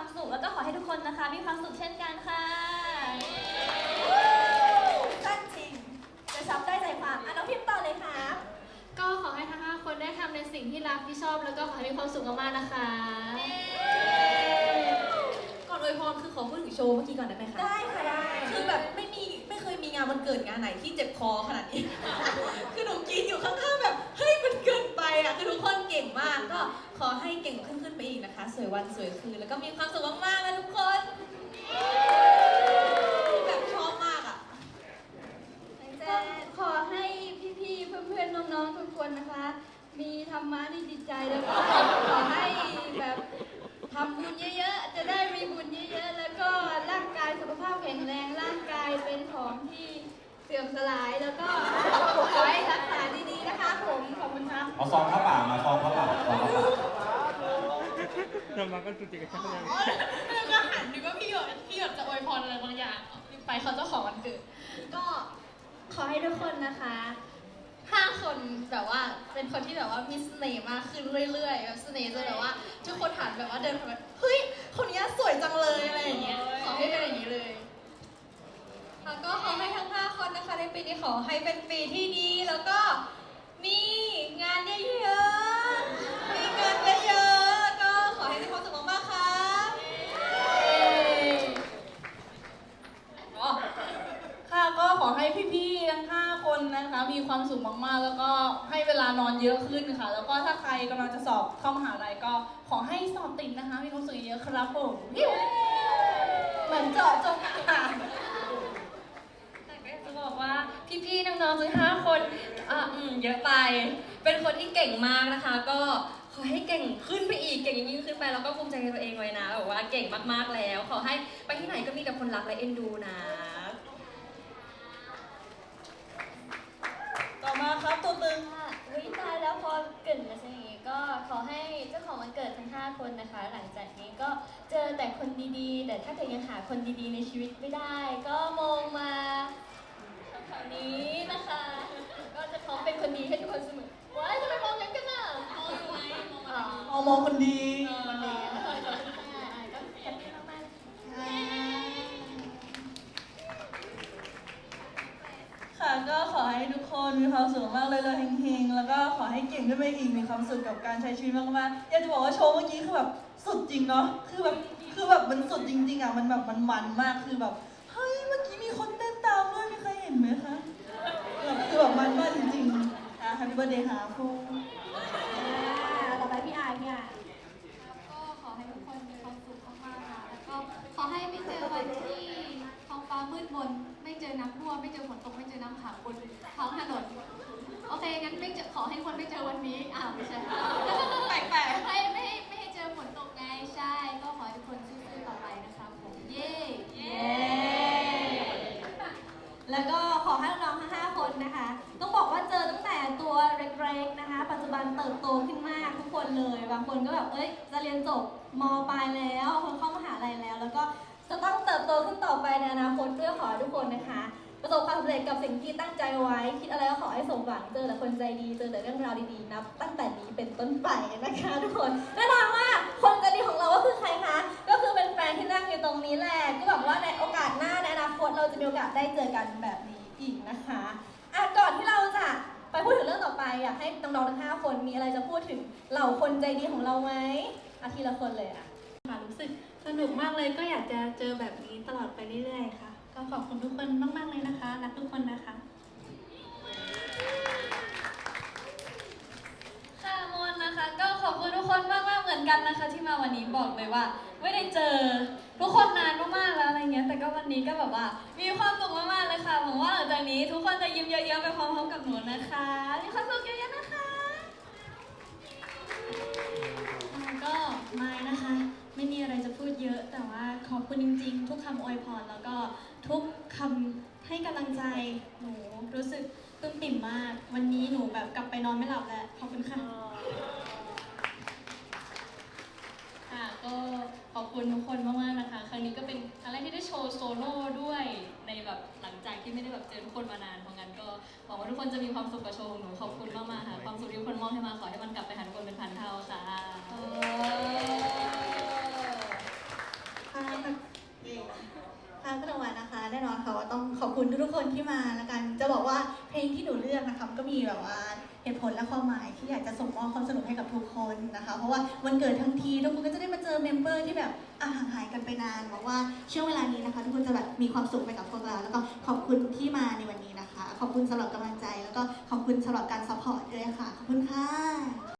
ความสุขแล้วก็ขอให้ทุกคนนะคะ มีความสุขเช่นกันค่ะสั้นจริงจะซับได้ใจความอะน้องพิมพ์ต่อเลยครับก็ขอให้ทั้งห้าคนได้ทำในสิ่งที่รักที่ชอบ แล้วก็ขอให้มีความสุขมากๆนะคะ ก่อนอวยพรคือขอพูดถึงโชว์เมื่อกี้ก่อนได้ไหมคะ ได้ค่ะได้ คือแบบไม่มีไม่เคยมีงานวันเกิดงานไหนที่เจ็บคอขนาดนี้ ขอให้เก่งขึ้นขึ้นไปอีกนะคะ สวยวันสวยคืน แล้วก็มีความสุขมากๆนะทุกคน แบบชอบมากอะก็ขอให้พี่ๆ เพื่อนๆ น้องๆ ทุกคนนะคะ มีธรรมะในจิตใจแล้วก็ขอให้แบบทำบุญเยอะๆ จะได้มีบุญเยอะๆ แล้วก็ร่างกายสุขภาพแข็งแรง ร่างกายเป็นของที่ สื่อมสลายแล้วก็ขอให้รักษาดีๆนะคะผมขอบคุณครับ เอาซองผ้าป่ามาซองผ้าป่าซองผ้าป่าเรามาก็จุติกันแค่นั้นแล้วก็หันนึกว่าพี่หยดพี่หยดจะอวยพรอะไรบางอย่างไปเขาเจ้าของวันเกิดก็ขอให้ทุกคนนะคะห้าคนแบบว่าเป็นคนที่แบบว่ามีเสน่ห์มากขึ้นเรื่อยๆแบบเสน่ห์จนแบบว่า ทุกคนหันแบบว่าเดินผ่านไปเฮ้ยคนนี้สวยจังเลยอะไรอย่างเงี้ยขอให้เป็นอย่างนี้เลยแล้วก็ขอให้ทั้ง5คนนะคะใน ปีนี้ขอให้เป็นปีที่ดี แล้วก็มีงานเยอะๆ มีเงินเยอะๆแล้วก็ขอให้มีความสุขมากๆค่ะอ๋อค่ะก็ขอให้พี่ๆ ทั้ง 5 คนนะคะ มีความสุขมากๆ แล้วก็ให้เวลานอนเยอะขึ้นค่ะ แล้วก็ถ้าใครกำลังจะสอบเข้ามหาลัยก็ขอให้สอบติดนะคะ มีความสุขเยอะๆ ครับผมเหมือนเจาะจงอ่าน แต่ก็อยากจะ บอกว่าพี่ๆน้องๆทั้งห้าคนอะอืมเยอะไป เป็นคนที่เก่งมากนะคะ ก็ขอให้เก่งขึ้นไปอีกเก่งยิ่งขึ้นไปแล้วก็ภูมิใจในตัวเองไว้นะแบบว่าเก่งมากๆแล้ว ขอให้ไปที่ไหนก็มีแต่คนรักและเอ็นดูนะ ต่อมาครับตัวตึง ค่ะวิตายแล้วพอเกริดมาซะอย่างนี้ก็ขอให้เจ้าของวันเกิดทั้ง 5 คนนะคะ หลังจากนี้ก็เจอแต่คนดีๆ แต่ถ้าเกิดยังหาคนดีๆในชีวิตไม่ได้ ก็มองมา นี้นะคะ ก็จะพร้อมเป็นคนดีให้ทุกคนเสมอว้ายทำไมมองกันกันน่ะมองทำไมมองอะไรมองมองคนดีคนดีนะคะขอบคุณค่ะก็แฮปปี้มากๆค่ะค่ะก็ขอให้ทุกคนมีความสุขมากเลยเลยเฮงๆ แล้วก็ขอให้เก่งขึ้นไปอีกมีความสุขกับการใช้ชีวิตมากๆอยากจะบอกว่าโชว์เมื่อกี้คือแบบสุดจริงเนาะคือแบบคือแบบมันสุดจริงๆอะมันแบบมันมันมากคือแบบเฮ้ยเมื่อกี้มีคนเต้นตามด้วยมีใครเห็นไหมคะแบบคือแบบมันมากจริงๆอะ Happy Birthday ค่ะครูอ่าต่อไปพี่อายพี่อายก็ขอให้ทุกคนมีความสุขมากๆค่ะ แล้วก็ขอให้ไม่เจอวันที่ท้องฟ้ามืดมน ไม่เจอน้ำท่วม ไม่เจอฝนตก ไม่เจอน้ำขังบนท้องถนน โอเค งั้นไม่เจอขอให้คนไม่เจอวันนี้ อ้าวไม่ใช่ แปลกๆไม่ไม่ให้ไม่ให้เจอฝนตกไง ใช่ ก็ขอให้ทุกคนสู้ๆต่อไปนะคะผม เย้ เย้ แล้วก็ขอให้น้องๆทั้ง5คนนะคะ ต้องบอกว่าเจอตั้งแต่ตัวเล็กๆนะคะ ปัจจุบันเติบโตขึ้นมากทุกคน เลย บางคนก็แบบเอ้ยจะเรียนจบมปลายแล้วคนเข้ามหาลัยแล้ว แล้วก็จะต้องเติบโตขึ้นต่อไปในอนาคตเพื่อขอทุกคนนะคะ ประสบความสำเร็จกับสิ่งที่ตั้งใจไว้ คิดอะไรก็ขอให้สมหวังเจอแต่คนใจดีเจอแต่เรื่องราวดีๆนับ ตั้งแต่นี้เป็นต้นไปนะคะทุกคนแน่นอนว่าคนใจดีของเราก็คือใครคะก็คือเป็นแฟนที่นั่งอยู่ตรงนี้แหละก็หวังว่าในโอกาสหน้าในอนาคตเราจะมีโอกาสได้เจอกันแบบนี้อีกนะคะ พูดถึงเรื่องต่อไปอยากให้น้องๆทั้งห้าคนมีอะไรจะพูดถึงเหล่าคนใจดีของเราไหมอาทีละคนเลยอะค่ะรู้สึกสนุกมากเลยก็อยากจะเจอแบบนี้ตลอดไปเรื่อยๆค่ะ ก็ขอบคุณทุกคนมากๆเลยนะคะ รักทุกคนนะคะค่ะมนนะคะ ก็ขอบคุณทุกคนมา กันนะคะที่มาวันนี้บอกเลยว่า ไม่ได้เจอทุกคนนานมากๆแล้วอะไรเงี้ย แต่ก็วันนี้ก็แบบว่า มีความสุขมากๆเลยค่ะหวังว่าหลังจากนี้ทุกคนจะยิ้มเยอะๆไปพร้อมๆกับหนูนะคะ มีความสุขเยอะๆนะคะก็ไม่นะคะ ไม่มีอะไรจะพูดเยอะ แต่ว่าขอบคุณจริง ๆ ทุกคำอวยพรแล้วก็ทุกคำให้กำลังใจหนูรู้สึกปลื้มปิ่มมาก วันนี้หนูแบบกลับไปนอนไม่หลับแล้วขอบคุณค่ะก็ ขอบคุณทุกคนมากๆนะคะ ครั้งนี้ก็เป็นครั้งแรกที่ได้โชว์โซโล่ด้วยในแบบหลังจากที่ไม่ได้แบบเจอทุกคนมานานเพราะงั้นก็หวังว่าทุกคนจะมีความสุขกับโชว์ของหนูขอบคุณมากๆค่ะความสุขที่ทุกคนมอบให้มาขอให้มันกลับไปหาทุกคนเป็นพันเท่าค่ะ เออ ต้องขอบคุณทุกๆคนที่มาละกัน จะบอกว่าเพลงที่หนูเลือกนะคะก็มีแบบว่าเหตุผลและความหมายที่อยากจะส่งมอบความสนุกให้กับทุกคนนะคะ เพราะว่าวันเกิดทั้งทีทุกคนก็จะได้มาเจอเมมเบอร์ที่แบบอะห่างหายกันไปนานหวังว่าช่วงเวลานี้นะคะ ทุกคนจะแบบมีความสุขไปกับพวกเราแล้วก็ขอบคุณที่มาในวันนี้นะคะ ขอบคุณสำหรับกำลังใจ แล้วก็ขอบคุณสำหรับการซัพพอร์ตด้วยค่ะขอบคุณค่ะ